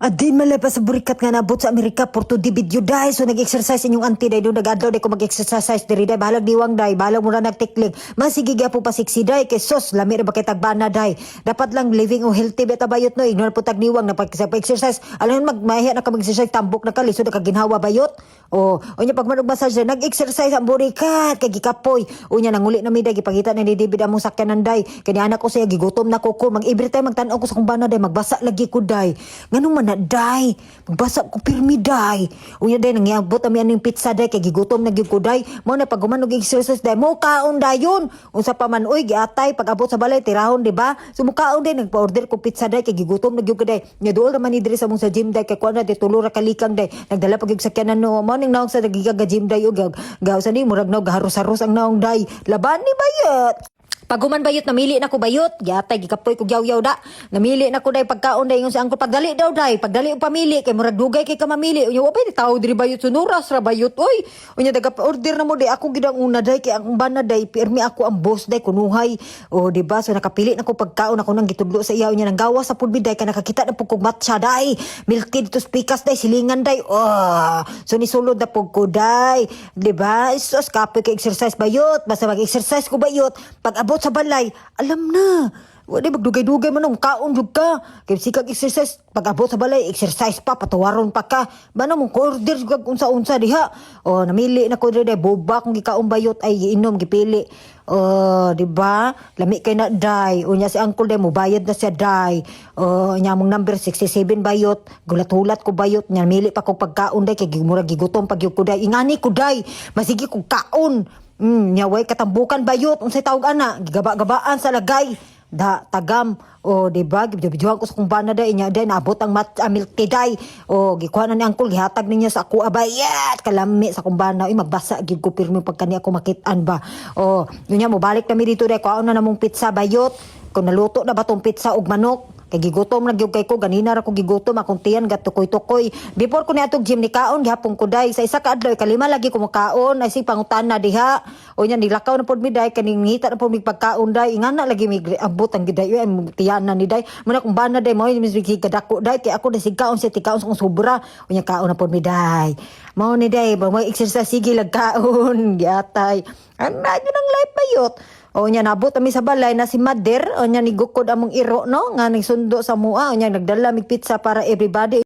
Adin malay pa sa burikat nga nabot sa Amerika porto di video dai so nag-exercise inyong auntie dai do nagadlaw dai ko mag-exercise diri dai bahalag diwang dai bahalag mura nagtikling. Masige gyapon pa siksi dai kay sos lami ra ba kay tagbana dai dapat lang living o healthy beta bayot no? Ignore po tag niwang na pag sa exercise alam mag mahiya na ka mag-exercise tambok na ka lisod na bayot. O unya pag manug massage dai, nag-exercise ang burikat kay gikapoy. Unya nanguli na mi dai gipangita na ni David among sakyanan dai kay ni anak ko siya gigutom na ko ko. Mag every time magtan-aw ko sa kung bana dai magbasa lagi ko dai nganong man na day magbasa ko pirmi day unya day nangyabot ami aning pizza day kay gigutom na gyud ko day mo na pag gumanog exercise day mo kaon dayon unsa pa man uy giatay pag abot sa balay tirahon di ba? So mo kaon day nagpa-order ko pizza day kay gigutom na gyud ko day nya duol naman ni sa mong sa gym day kay kuan na tulo ra kalikang day nagdala pag gyud sakyanan no mo ning naong sa nagigaga gym day ug gaw sa ni murag naog gaharos-haros ang naong day laban ni bayat pag human bayot, namili na ko bayot. Yatay, gikapoy ko yaw-yaw da. Namili na ko day pagkaon day yung sa angkol. Pagdali daw day. Pagdali og pamili. Kay murag dugay kay ka mamili. Unya, wapay di tao diri bayot. Sunuras ra bayot. Uy, unya daga order na mo day. Ako gidang una day. Kay ang bana day. Pirmi ako ang boss day. Kunuhay. O, di ba? So nakapili na ko pagkaon. Ako nang gitudlo sa iya. Unya, nang gawa sa pulbi day. Kay nakakita na po kong matcha day. Milky dito spikas day. Silingan day. Oh, so nisulod na po ko day. Di ba? Sos, kapoy kay exercise bayot. Basta mag-exercise ko bayot. Pag abot sa balay, alam na. Wala magdugay-dugay man ng kaon jud ka. Kay sikag exercise, pag abot sa balay, exercise pa, patuwaron pa ka. Bana mong order jud unsa-unsa diha. O namili na ko diri boba kung gikaon bayot ay giinom gipili. Oh, di ba? Lami kay na dai. Unya si uncle day mo bayad na siya dai. Oh, nya mong number 67 bayot. Gulat-hulat ko bayot nya mili pa ko pagkaon day kay gimura gigutom pag ko day. Ingani ko day. Masigi ko kaon. Mm, nyaway katambukan bayot unsay tawag ana? Gigaba-gabaan sa lagay. Da tagam. O di ba? Gibidyohan ko sa kung bana day. Nya day naabot ang mat ang milk tea day. O gikuha na ni angkol gihatag niya sa ako abayat kalami sa kumbana ay magbasa gid ko pirmi pag kani ako makitaan ba? O nya mo balik kami dito day. Kuha na namong pizza bayot. Kung naluto na ba tong pizza og manok kay gigutom na gyud kay ko ganina ra ko gigutom akong tiyan gatukoy-tukoy. Before ko niadtog gym ni kaon gihapon ko day sa isa ka adlaw kalima lagi ko makaon ay si pangutan na diha. O nya nilakaw na pod mi day kaning ngita na pod mi pagkaon day. Ingana lagi mi abot ang giday ay tiyan na ni day. Mo na kung bana day mo mi gadako day. Kay ako na sigkaon siya tikaon sa sobra. O nya kaon na pod mi day. Mao ni day mo exercise sige lagkaon giatay. Ang na yun ang life bayot o nya nabot kami sa balay na si Mader. O nya nigukod among iro no? Nga nagsundo sa mua. O nya nagdala mig pizza para everybody